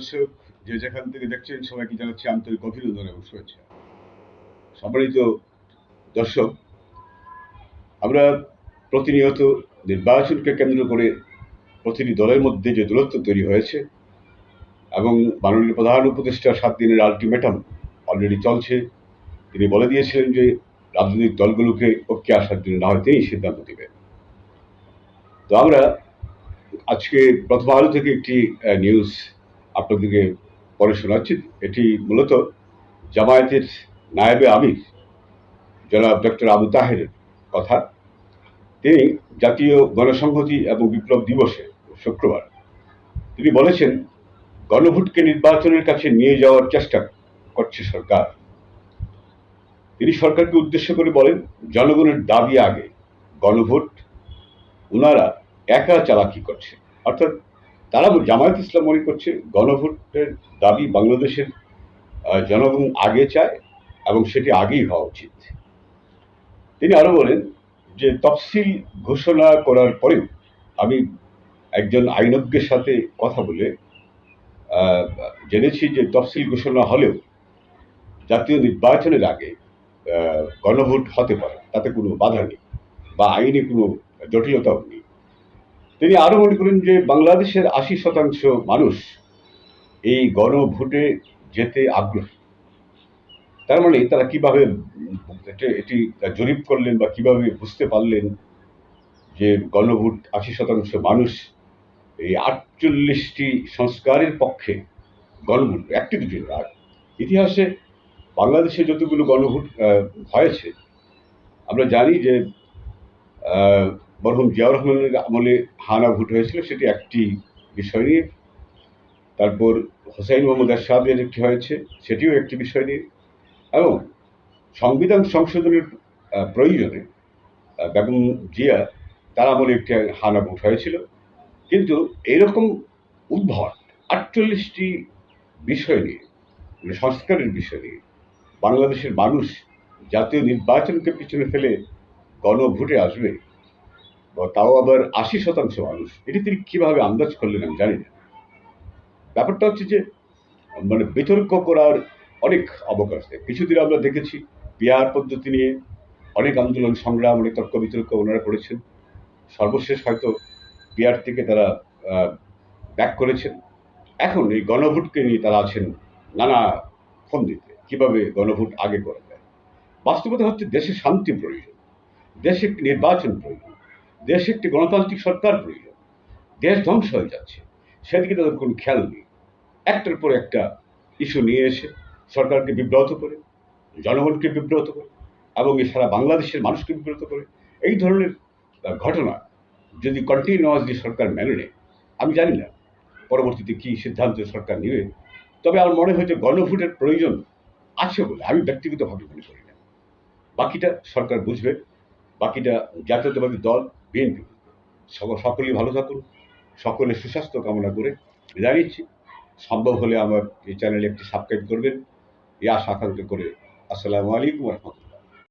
দর্শক যে যেখান থেকে দেখছেন সবাইকে জানাচ্ছি আন্তরিক অভিনন্দন এবং শুভেচ্ছা সম্মানিত দর্শক, আমরা প্রতিনিয়ত নির্বাচনকে কেন্দ্র করে প্রতিটি দলের মধ্যে যে দূরত্ব তৈরি হয়েছে এবং মাননীয় প্রধান উপদেষ্টা সাত দিনের আলটিমেটাম অলরেডি চলছে, তিনি বলে দিয়েছিলেন যে রাজনৈতিক দলগুলোকে ঐক্যে আসার জন্য না হয় তিনি সিদ্ধান্ত দেবেন তো আমরা আজকে প্রথম আলো থেকে একটি নিউজ আপনাদেরকে পরে শোনাচ্ছি। এটি মূলত জামায়াতের নায়েবে আমির, জনাব ডক্টর আবু তাহেরের কথা। তিনি জাতীয় গণসংহতি এবং বিপ্লব দিবসে শুক্রবার তিনি বলেছেন, গণভোটকে নির্বাচনের কাছে নিয়ে যাওয়ার চেষ্টা করছে সরকার। তিনি সরকারকে উদ্দেশ্য করে বলেন, জনগণের দাবি আগে গণভোট ওনারা একা চালাকি করছে। অর্থাৎ তারা জামায়াত ইসলাম মনে করছে গণভোটের দাবি বাংলাদেশের জনগণ আগে চায় এবং সেটি আগেই হওয়া উচিত। তিনি আরও বলেন যে তফসিল ঘোষণা করার পরেও আমি একজন আইনজ্ঞের সাথে কথা বলে জেনেছি যে তফসিল ঘোষণা হলেও জাতীয় নির্বাচনের আগে গণভোট হতে পারে, তাতে কোনো বাধা নেই বা আইনে কোনো জটিলতাও নেই। তিনি আরও মনে করেন যে বাংলাদেশের আশি শতাংশ মানুষ এই গণভোটে যেতে আগ্রহী। তার মানে তারা কীভাবে এটি- জরিপ করলেন বা কীভাবে বুঝতে পারলেন যে গণভোট আশি শতাংশ মানুষ এই আটচল্লিশটি সংস্কারের পক্ষে গণভোট, একটি দুটি রাগ ইতিহাসে বাংলাদেশে যতগুলো গণভোট হয়েছে, আমরা জানি যে মরহুম জিয়াউর রহমানের আমলে হানা ভোট হয়েছিল, সেটি একটি বিষয় নিয়ে। তারপর হোসাইন মোহাম্মদ এরশাদের একটি হয়েছে, সেটিও একটি বিষয় নিয়ে। এবং সংবিধান সংশোধনের প্রয়োজনে বেগম জিয়া তার আমলে একটি হানা ভোট হয়েছিল। কিন্তু এরকম উদ্ভট, আটচল্লিশটি বিষয় নিয়ে মানে সংস্কারের বিষয় নিয়ে, বাংলাদেশের মানুষ জাতীয় নির্বাচনকে পিছনে ফেলে গণভোটে আসবে তাও আবার আশি শতাংশ মানুষ। এটি তিনি কীভাবে আন্দাজ করলেন আমি জানি না। ব্যাপারটা হচ্ছে যে মানে বিতর্ক করার অনেক অবকাশ দেয় কিছুদিন আমরা দেখেছি পিয়ার পদ্ধতি নিয়ে অনেক আন্দোলন, সংগ্রাম, অনেক তর্ক বিতর্ক ওনারা করেছেন। সর্বশেষ হয়তো পিয়ার থেকে তারা ব্যাক করেছেন। এখন এই গণভোটকে নিয়ে তারা আছেন নানা ফোন দিতে কীভাবে গণভোট আগে করা যায়। বাস্তবতা হচ্ছে দেশে শান্তি প্রয়োজন, দেশে নির্বাচন প্রয়োজন। দেশে একটি গণতান্ত্রিক সরকার প্রয়োজন দেশ ধ্বংস হয়ে যাচ্ছে। সেদিকে তাদের কোনো খেয়াল নেই। একটার পর একটা ইস্যু নিয়ে এসে সরকারকে বিব্রত করে, জনগণকে বিব্রত করে এবং এই সারা বাংলাদেশের মানুষকে বিব্রত করে। এই ধরনের ঘটনা যদি কন্টিনিউয়াসলি সরকার মেনে নেয়, আমি জানি না পরবর্তীতে কী সিদ্ধান্ত সরকার নেবে। তবে আমার মনে হয় যে গণভোটের প্রয়োজন আছে বলে আমি ব্যক্তিগতভাবে মনে করি না। বাকিটা সরকার বুঝবে। বাকিটা জাতীয়তাবাদী দল বিএনপি। সকলেই ভালো থাকুন সকলে সুস্বাস্থ্য কামনা করে বিদায় নিচ্ছি। সম্ভব হলে আমার এই চ্যানেলে একটি সাবস্ক্রাইব করবেন। এই আশা আকাঙ্ক্ষা করে। আসসালামু আলাইকুম রহমতুল্লাহ।